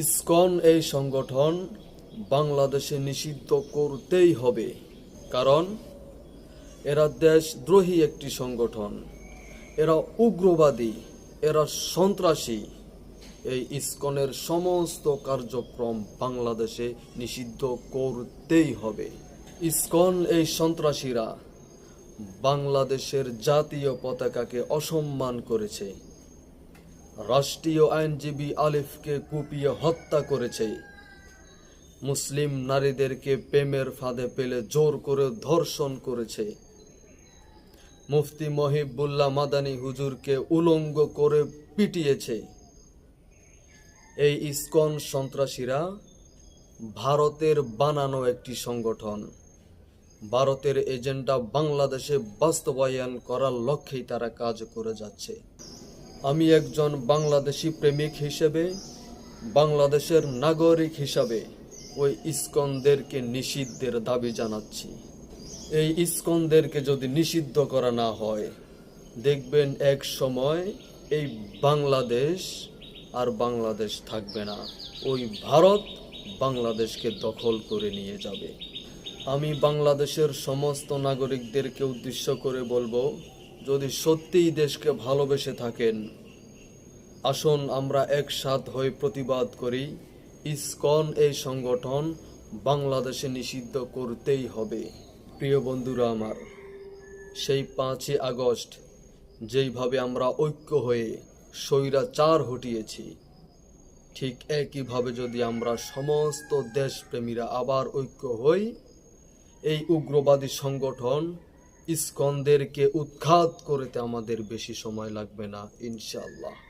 ISKCON এই সংগঠন বাংলাদেশে নিষিদ্ধ করতেই হবে, কারণ এরা দেশদ্রোহী একটি সংগঠন। এরা উগ্রবাদী, এরা সন্ত্রাসী। এই ইসকনের সমস্ত কার্যক্রম বাংলাদেশে নিষিদ্ধ করতেই হবে। ইসকন এই সন্ত্রাসীরা বাংলাদেশের জাতীয় পতাকাকে অসম্মান করেছে। রাষ্ট্রীয় আইনজীবী আলিফকে কুপিয়ে হত্যা করেছে। মুসলিম নারীদেরকে প্রেমের ফাঁদে পেলে জোর করে ধর্ষণ করেছে। মুফতি মহিবুল্লাহ মাদানী হুজুরকে উলঙ্গ করে পিটিয়েছে। এই ইসকন সন্ত্রাসীরা ভারতের বানানো একটি সংগঠন। ভারতের এজেন্ডা বাংলাদেশে বাস্তবায়ন করার লক্ষ্যেই তারা কাজ করে যাচ্ছে। আমি একজন বাংলাদেশি প্রেমিক হিসেবে, বাংলাদেশের নাগরিক হিসাবে ওই ইস্কনদেরকে নিষিদ্ধের দাবি জানাচ্ছি। এই ইস্কনদেরকে যদি নিষিদ্ধ করা না হয়, দেখবেন এক সময় এই বাংলাদেশ আর বাংলাদেশ থাকবে না। ওই ভারত বাংলাদেশকে দখল করে নিয়ে যাবে। আমি বাংলাদেশের সমস্ত নাগরিকদেরকে উদ্দেশ্য করে বলব যদি সত্যিই দেশকে ভালোবেসে থাকেন, আসুন আমরা একসাথ হয়ে প্রতিবাদ করি, ইসকন এই সংগঠন বাংলাদেশে নিষিদ্ধ করতেই হবে। প্রিয় বন্ধুরা আমার, সেই পাঁচই আগস্ট যেইভাবে আমরা ঐক্য হয়ে স্বৈরাচার হটিয়েছি, ঠিক একইভাবে যদি আমরা সমস্ত দেশপ্রেমীরা আবার ঐক্য হই, এই উগ্রবাদী সংগঠন ইস্কনদেরকে উৎখাত করতে আমাদের বেশি সময় লাগবে না ইনশাআল্লাহ।